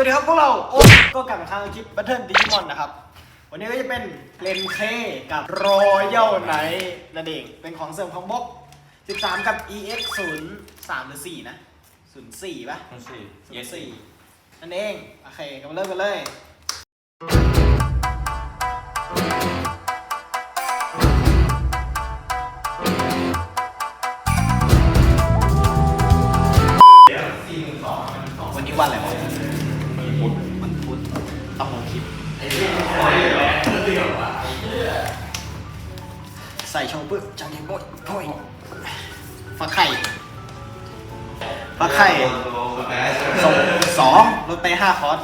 วัสดีครับพวกเราโอ้ก็กลับมาทางคลิปบัตเทิลดิจิมอนนะครับ วันนี้ก็จะเป็นเลนเคกับรอยัลไนนั่นเองเป็นของเสริมของบล็อก 13 กับ EX 0 3หรือ 4 นะ 04ป่ะมันสี่ 04นั่นเอง โอเคก็มาเริ่มกันเลย ใส่โชว์ปึ๊บจังยังโบยโอยฟักไข่ฟักไข่ส่งสองลดไปห้าคอร์ส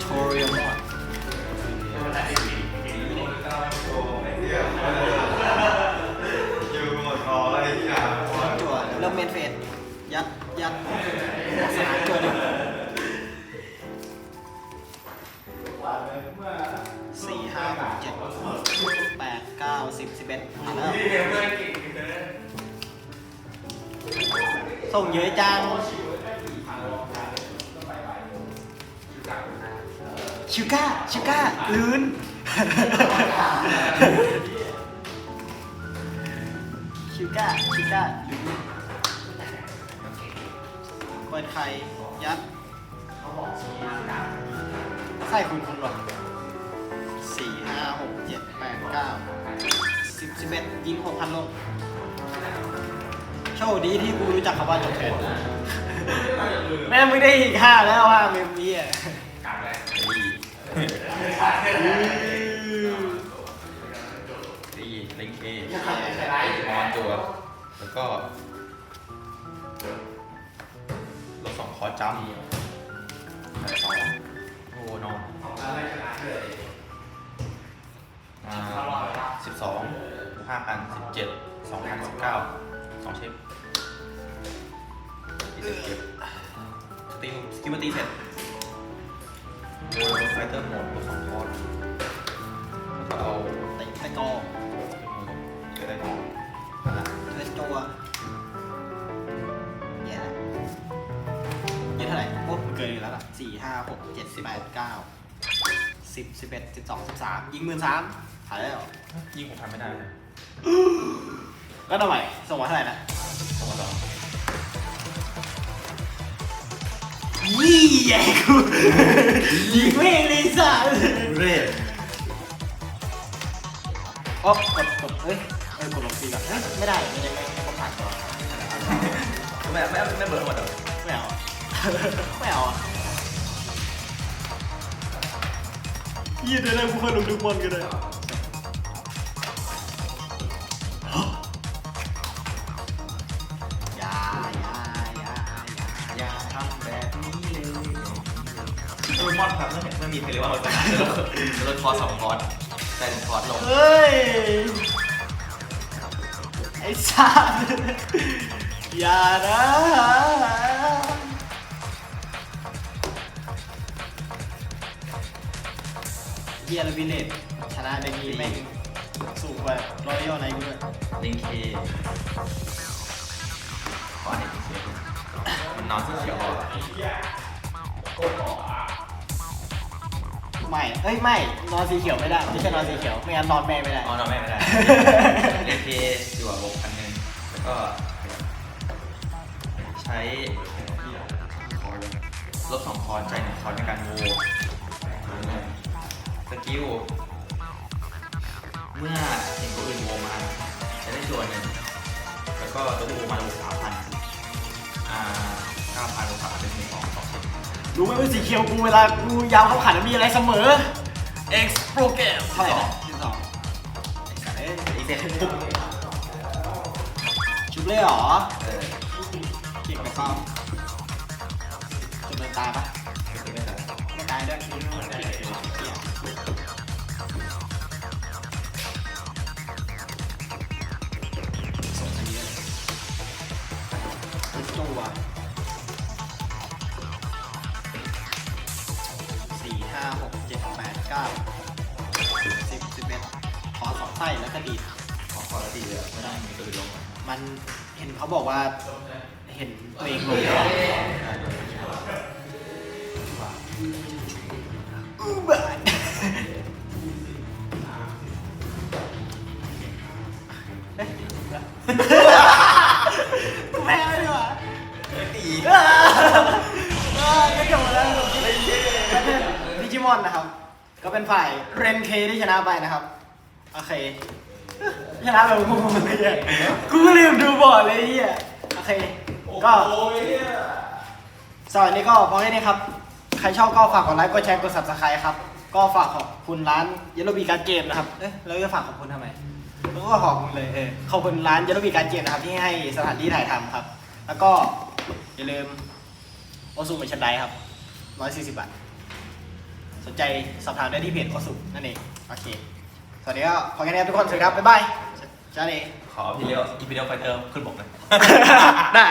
โทเรียล สี่ห้าหกเจ็ดแปดเก้าสิบสิบเอ็ดมาแล้วส่งเยอะจัง ชิก้า ชิก้า ลื่น ชิก้า ชิก้า ลื่นเปิดไข่ยัด ใส่คุณคุณหรอสี่ห้าหกเจ็ดแปดเก้าสิบสิบเอ็ดยิงหกพันลง โชคดีที่กูรู้จักคำว่าจบเทิร์นแม่งไม่ได้อีกห้าแล้วว่าเมมมี่อะดี 2017 2019 2เชฟตีเสร็จเก็บตีสกิมตีเสร็จโดยไฟเตอร์หมดตัวสองคอร์แล้วก็เอาเตะตะกอเกิดอะไก่อนนะเกิดตัวเยอะเยอะเท่าไหร่ปุ๊บเกินยู่แล้วล่ะสี่ห้าหกเจ็ดสิบแปดเก้าสิบสิบเอ็ดสิบสองสิบสามยิงหมื่นสามหายแล้วยิงผมทำไม่ได้ ก็ทำไมส่งมาเท่าไหร่นะสองต่อยี่แย่กูยิงไม่เลยสัสเร่อ๋อกดกดเอ้ยเอ้ยกดลงทีก่อนเอ้ยไม่ได้มันยังไม่ไม่ครบผ่านตัวไม่ไม่ไม่เบิร์ดหมดเหรอไม่เอาอะไม่เอาอะยี่เดี๋ยวได้กูเคยลงทุกบอลกันเลย มอนครับไม่ไม่มีใครเรียกว่าเราจะลดคอร์สสองคอร์สแต่หนึ่งคอร์สลง เฮ้ย ไอ้สัสอย่านะเฮียร์บิเลตชนะเด็กนี้แม่งสูงกว่ารอยัลไหนกูด้วยลิงเคขอให้ลิงเคนนอนสีเขียวอะ ไม่เอ้ยไม่นอนสีเขียวไม่ได้ไม่ใช่นอนสีเขียวไม่งั้นนอนแม่ไม่ได้อ๋อนอนไม่ได้ลิงเคอยู่อะบวกพันหนึ่งแล้วก็ ใช้ลดสองคอร์สใจหนึ่งคอร์สในการโวสกิลเมื่อเห็นคนอื่นโวมาจะได้จวนหนึ่งแล้วก็ตัวที่โวมาจะบวกสามพันอ่าเก้าพันบวกสามเป็นหนึ่งสองสองสิบ รู้ไหมว่าสีเขียวกูเวลากูยาวเข้าขันมันมีอะไรเสมอ X Program เท่าไหร่นะสิบสองไอ้สัสเอ้ยอีกเสร็จปุ๊บชุบเลยเหรอ เออเก่งไปเปล่าจุดเดินตายปะไม่ได้ไม่ตายด้วยไม่ตายด้วยเหี้ยส่งอันนี้เลยเป็นตัว ไส้แล้วก็ดีดขอขอละทีเดียไม่ได้มีตัวอื่นลมมันเห็นเขาบอกว่าเห็นตัวเองลงท่ออู้บายกูแพ้ไม่ได้หว่ะตีอ่าอ่าก็จบแล้วจบคลิปดิจิมอนนะครับ ก็เป็นฝ่ายเรนเคที่ชนะไปนะครับ โอเคชนะแบบงงๆเลยอะกูก็ลืมดูบอร์ดเลยไอ้เฮียโอเค ก็ สวัสดีก็พอแค่นี้ครับ ใครชอบก็ฝากกดไลค์กดแชร์กด subscribe ครับ ก็ฝากขอบคุณร้านเยลโลบีการเกมนะครับ เอ๊ะแล้วจะฝากขอบคุณทำไมแล้วก็ขอบคุณเลยเออขอบคุณร้านเยลโลบีการเกมนะครับ ที่ให้สถานที่ถ่ายทำครับ แล้วก็อย่าลืมโอซูเหมือนชันไดครับ140บาทสนใจสอบถามได้ที่เพจโอซูนั่นเอง โอเค สวัสดีครับขอแค่นี้ครับทุกคนสวัสดีครับบ๊ายบายจ้าเองขอพี่เลี้ยวอีพีเดียวไฟเตอร์ขึ้นบกเลย ได้